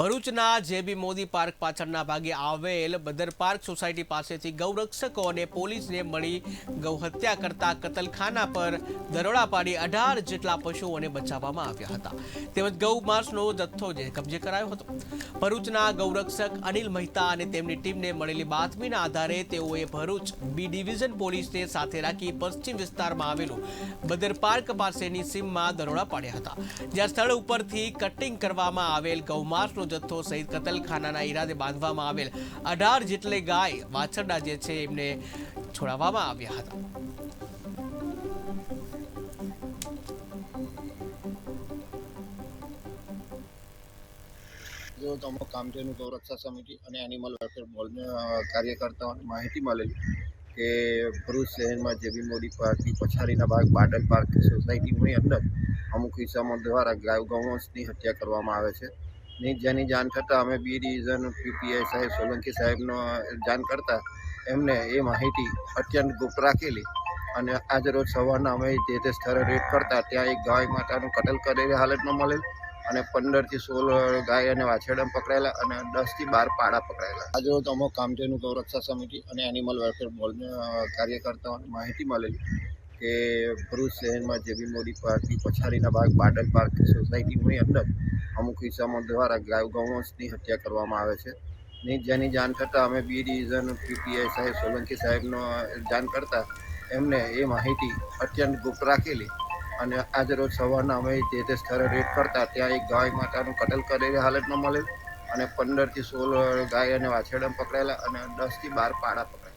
ભરૂચના જેબી મોદી પાર્ક પાછળના ભાગે આવેલ બદર પાર્ક સોસાયટી પાસેથી ગૌરક્ષકો અને પોલીસને મળી ગૌહત્યા કરતા કતલખાના પર દરોડા પાડી અઢાર જેટલા પશુઓને બચાવવામાં આવ્યા હતા. તેમજ ગૌ માંસનો જથ્થો જે કબજે કરાયો હતો. ભરૂચના ગૌરક્ષક અનિલ મહેતા અને તેમની ટીમને મળેલી બાતમીના આધારે તેઓએ ભરૂચ બી ડિવિઝન પોલીસને સાથે રાખી પશ્ચિમ વિસ્તારમાં આવેલું બદર પાર્ક પાસેની સીમમાં દરોડા પાડ્યા હતા. જ્યાં સ્થળ ઉપરથી કટિંગ કરવામાં આવેલ ગૌમાંસનો જથ્થો સહિત કતલખાનાના ઈરાદે બાંધવામાં આવેલ અઢાર જેટલે ગાય વાછરડા જે છે એમને છોડાવવામાં આવ્યા હતા. જો અમુક કામધેનુ ગૌરક્ષા સમિતિ અને એનિમલ વેલફેર બોર્ડના કાર્યકર્તાઓને માહિતી મળેલી કે ભરૂચ શહેરમાં જેબી મોડી પાર્કની પછાડીના ભાગ બાડલ પાર્ક સોસાયટીની અંદર અમુક હિસ્સાઓ દ્વારા ગાય ગૌવંશની હત્યા કરવામાં આવે છે. ને જેની જાણ થતાં અમે બી ડિવિઝન, પીપીઆઈ સાહેબ, સોલંકી સાહેબનો જાણ કરતાં એમને એ માહિતી અત્યંત ગુપ્ત રાખેલી અને આજે રોજ સવારના અમે જે તે સ્થળે રેડ કરતા ત્યાં એક ગાય માતાનું કતલ કરેલી હાલતમાં મળેલ અને પંદરથી સોળ ગાય અને વાછરડા પકડાયેલા અને દસથી બાર પાડા પકડાયેલા. આજે રોજ અમુક કામધેનુ ગૌરક્ષા સમિતિ અને એનિમલ વેલફેર બોર્ડના કાર્યકર્તાઓને માહિતી મળેલી કે ભરૂચ શહેરમાં જેબી મોડી પાર્કની પછાડીના ભાગ બાડલ પાર્ક સોસાયટીની અંદર અમુક હિસ્સાઓ દ્વારા ગાય ગૌવંશની હત્યા કરવામાં આવે છે. ને જેની જાણ કરતાં અમે બી ડિવિઝન પીપીઆઈ સાહેબ, સોલંકી સાહેબનો જાણ કરતાં એમને એ માહિતી અત્યંત ગુપ્ત રાખેલી અને આજે રોજ સવારના અમે જે તે સ્થળે રેડ કરતા ત્યાં એક ગાય માતાનું કતલ કરેલી હાલતમાં મળેલ અને પંદરથી સોળ ગાય અને વાછરડા પકડાયેલા અને દસથી બાર પાડા પકડાયેલા.